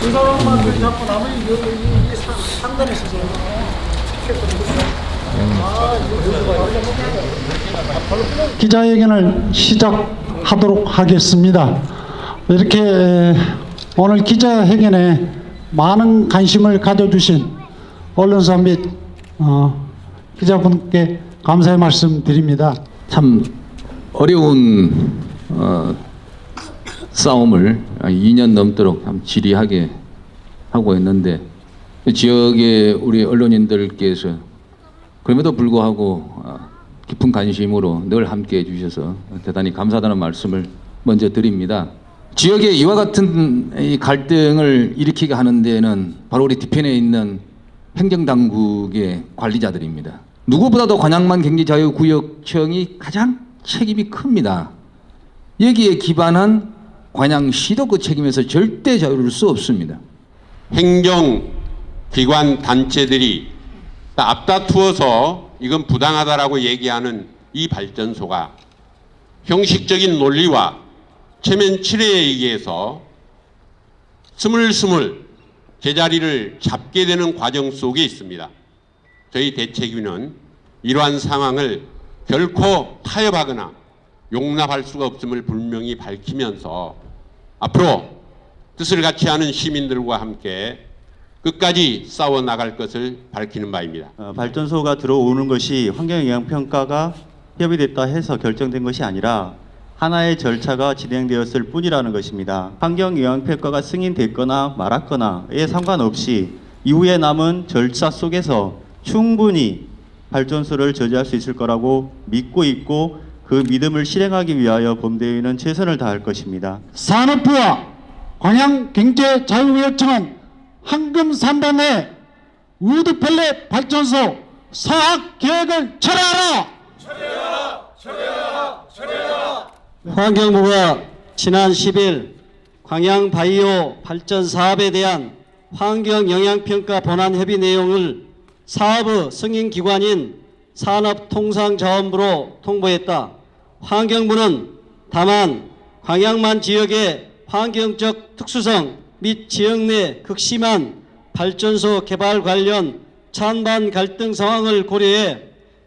그 사람만 그 잡고 나머지 이, 이, 이 상- 상단에서 지금 기자회견을 시작하도록 하겠습니다. 이렇게 오늘 기자회견에 많은 관심을 가져주신 언론사 및 어, 기자분께 감사의 말씀 드립니다. 참 어려운 어, 싸움을 2년 넘도록 참 지리하게 하고 있는데 지역의 우리 언론인들께서 그럼에도 불구하고 어, 깊은 관심으로 늘 함께 해 주셔서 대단히 감사하다는 말씀을 먼저 드립니다. 지역의 이와 같은 이 갈등을 일으키게 하는 데는 바로 우리 뒤편에 있는 행정당국의 관리자들입니다. 누구보다도 관양만 경제자유구역청이 가장 책임이 큽니다. 여기에 기반한 관양시도 그 책임에서 절대 자유를 수 없습니다. 행정기관 단체들이 다 앞다투어서 이건 부당하다라고 얘기하는 이 발전소가 형식적인 논리와 체면 칠해에 의해서 스물스물 제자리를 잡게 되는 과정 속에 있습니다. 저희 대책위는 이러한 상황을 결코 타협하거나 용납할 수가 없음을 분명히 밝히면서 앞으로 뜻을 같이 하는 시민들과 함께 끝까지 싸워 나갈 것을 밝히는 바입니다. 어, 발전소가 들어오는 것이 환경영향평가가 협의됐다 해서 결정된 것이 아니라 하나의 절차가 진행되었을 뿐이라는 것입니다. 환경영향평가가 승인됐거나 말았거나에 상관없이 이후에 남은 절차 속에서 충분히 발전소를 저지할 수 있을 거라고 믿고 있고 그 믿음을 실행하기 위하여 범대위는 최선을 다할 것입니다. 산업부와 광양경제자유구역청은 황금 3단 내 우드펠렛 발전소 사학 계획을 철회하라! 환경부가 지난 10일 광양 바이오 발전 사업에 대한 환경 영향 평가 본안 협의 내용을 사업의 승인 기관인 산업통상자원부로 통보했다. 환경부는 다만 광양만 지역의 환경적 특수성 및 지역 내 극심한 발전소 개발 관련 찬반 갈등 상황을 고려해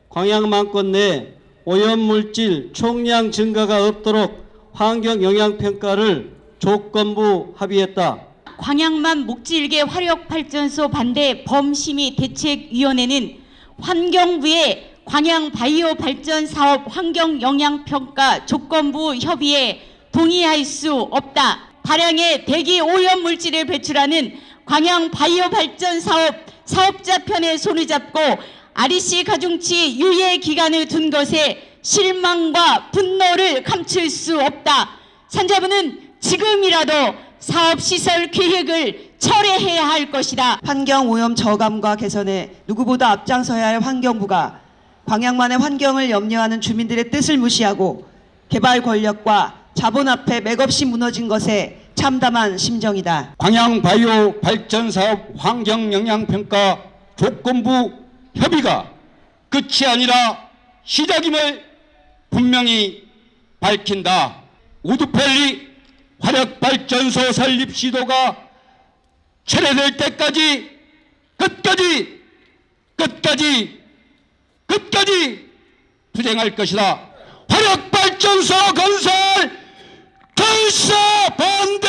광양만권 내 오염물질 총량 증가가 없도록 환경 영향 평가를 조건부 합의했다. 광양만 목지일개 화력발전소 반대 범심의 대책위원회는 환경부의 광양 바이오 발전 사업 환경 영향 평가 조건부 협의에 동의할 수 없다. 다량의 대기 오염 물질을 배출하는 광양 바이오 발전 사업 사업자 편에 손을 잡고 REC 가중치 유예 기간을 둔 것에 실망과 분노를 감출 수 없다. 산자부는 지금이라도 사업 시설 계획을 철회해야 할 것이다. 환경 오염 저감과 개선에 누구보다 앞장서야 할 환경부가 광양만의 환경을 염려하는 주민들의 뜻을 무시하고 개발 권력과 자본 앞에 맥없이 무너진 것에 참담한 심정이다. 광양 바이오 발전 사업 환경 영향 평가 조건부 협의가 끝이 아니라 시작임을 분명히 밝힌다. 우드펠리 화력 발전소 설립 시도가 철회될 때까지 끝까지 끝까지 끝까지 투쟁할 것이다. 화력발전소 건설 결사 반대!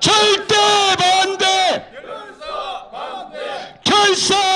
절대 반대! 결사 반대! 결사